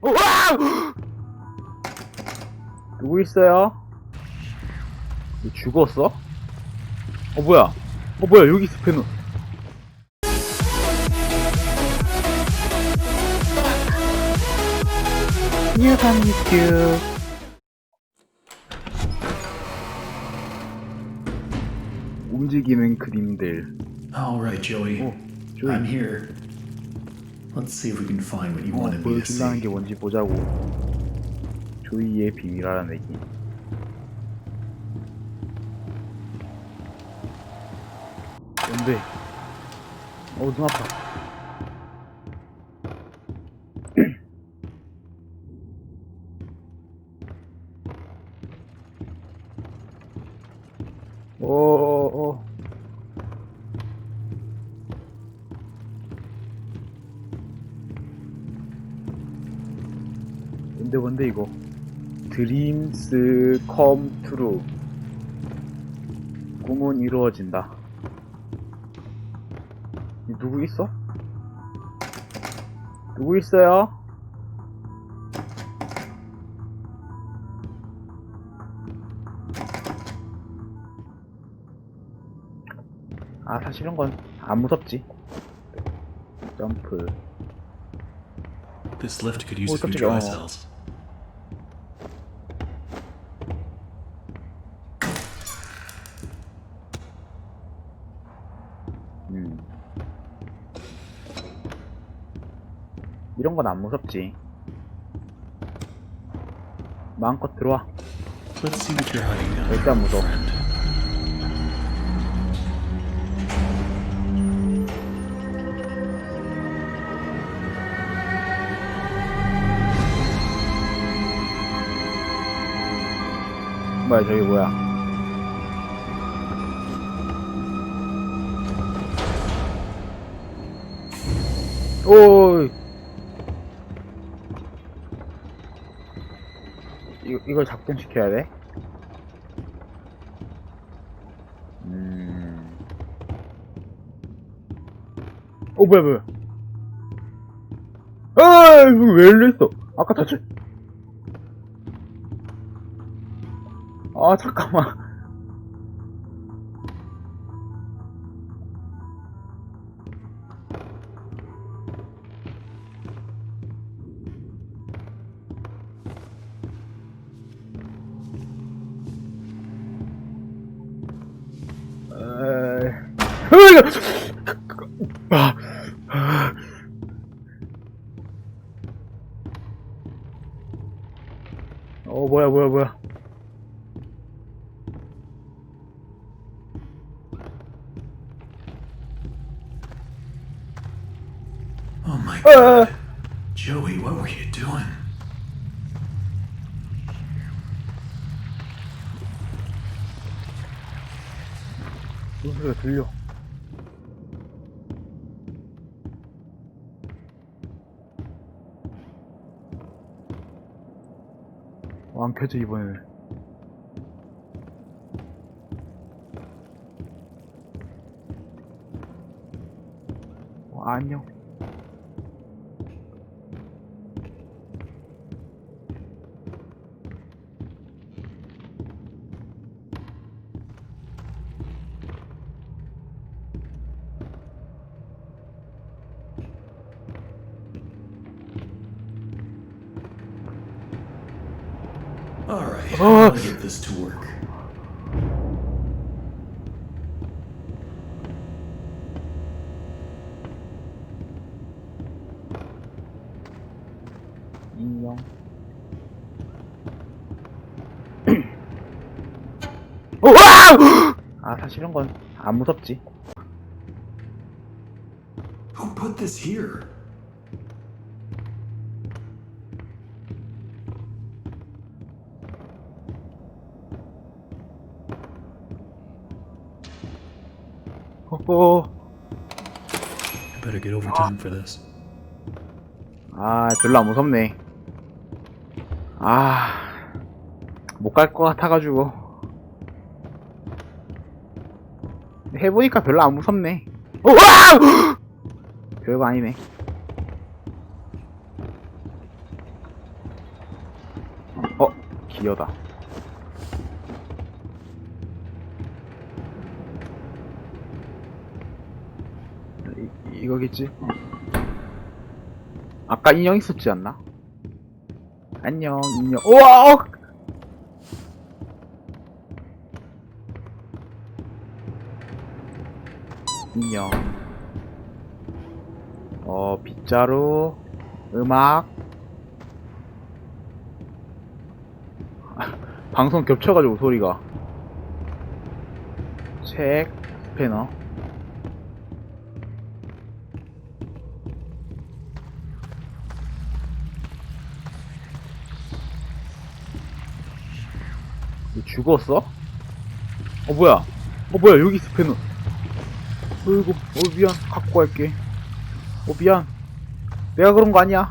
어, 와! 누구 있어요? 너 죽었어? 어 뭐야? 어 뭐야 여기 스패너 유튜브 움직이는 그림들 All right, Joey. 어 I'm 조이 here. Let's see if we can find what you 어, wanted me to 보여준다는 see. 게 뭔지 보자고 조이의 비밀 알아내기 뭔데? 어, 눈 아파. 오, 오, 오. 뭔데, 이거? 드림스 컴 트루. 꿈은 이루어진다. 누구 있어? 누구 있어요? 아, 사실 이런 건안 무섭지. 점프. This lift could use a few 깜짝이야. dry 어. cells. 음. 이런 건 안 무섭지. 마음껏 들어와. Let's see what you're hiding down 절대 there, 안 무서워. friend. 뭐야, 저기 뭐야. 오. 이 거, 이걸 작동시켜야 돼? 음. 어, 뭐야, 뭐야. 아, 이거 왜 이랬어? 아까 다치. 아, 잠깐만. 어, 뭐야, 뭐야, 뭐야. Oh my 아, god. Joey, what were you doing? 무슨 소리가 들려. 안 켜져, 이번에는. 어, 안녕. Oh. Work. 인형. 어, 와! 아, 사실 이런 건안 무섭지. Who put this here? 허허. I better get overtime for this. 아, 별로 안 무섭네. 아, 못 갈 것 같아가지고. 해보니까 별로 안 무섭네. 어, 와! 별거 아니네. 어, 기어다. 이, 이거겠지? 아까 인형 있었지 않나? 안녕, 인형. 우와! 어! 인형. 어, 빗자루, 음악. 아, 방송 겹쳐가지고 소리가. 책, 스패너. 죽었어? 어 뭐야? 어 뭐야 여기 스패너? 어이구 어 미안 갖고 갈게. 어 미안. 내가 그런 거 아니야.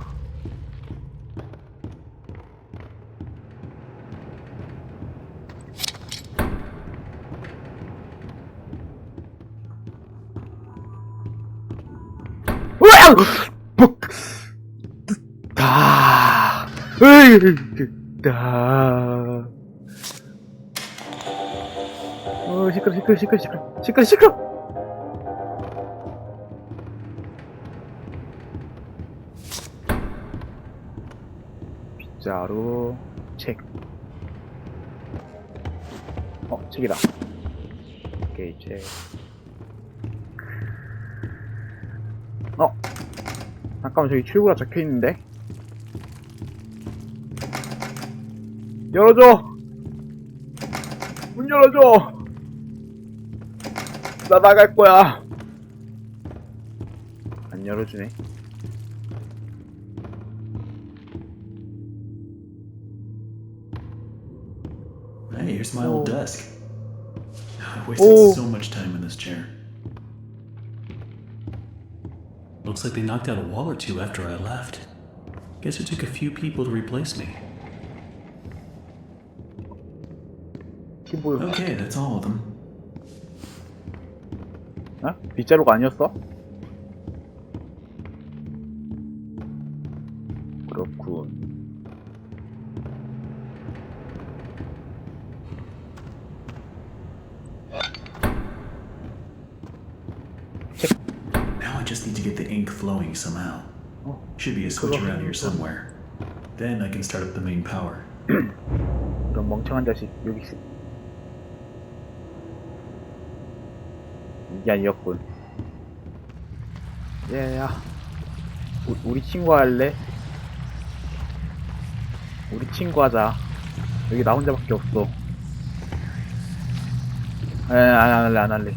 으악! 뻑! 다. 으이, 다. 어, 시끄러, 시끄러, 시끄러, 시끄러, 시끄러, 시끄러. 빗자루, 책. 어, 책이다. 오케이, 책. 어, 잠깐만, 저기 출구가 적혀 있는데? 열어줘! 문 열어줘! 나 나갈 거야! 안 열어주네. Hey, here's my old Oh. desk. I wasted Oh. so much time in this chair. Looks like they knocked out a wall or two after I left. Guess it took a few people to replace me. 키보드. Okay, that's all of them. 어? 빗자루가 아니었어? 그렇군. Now I just need to get the ink flowing somehow. Oh. Should be a switch around here somewhere. Then I can start up the main power. 이런 멍청한 자식, 여기 있어. 이게 아니었군. 얘야. 우- 우리 친구 할래? 우리 친구 하자. 여기 나 혼자밖에 없어. 에, 안, 안 할래, 안 할래.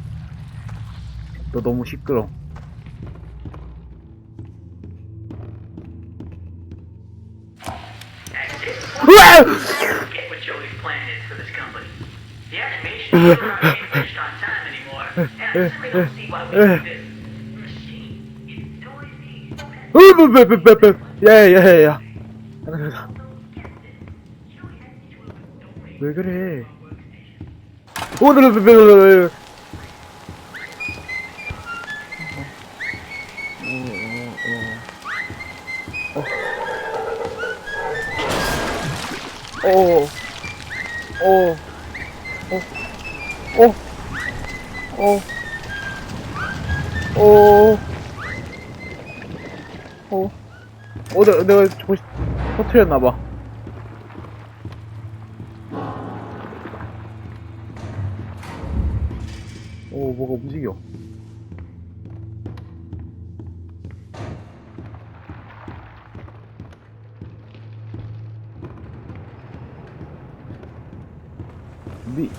너 너무 시끄러. 으아! anymore, and I simply don't see why we do this machine. It's noisy, 으브브브브브. 야, 야, 야. 왜 그래? 오드르브브브브. 오, 오, 오, 오, 오, 오, 오. 어, 내가, 내가 저거 터트렸나봐. 오, 뭐가 움직여. 미.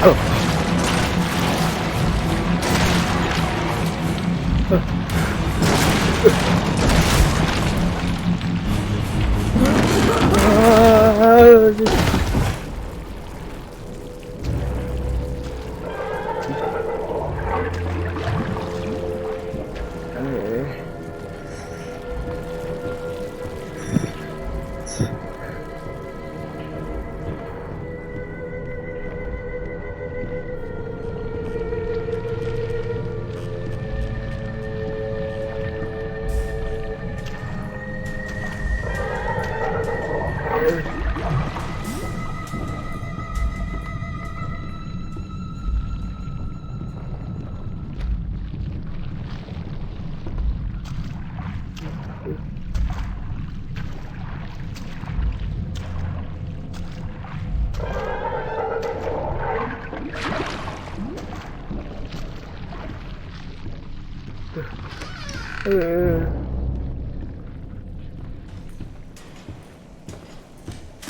아,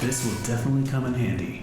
This will definitely come in handy.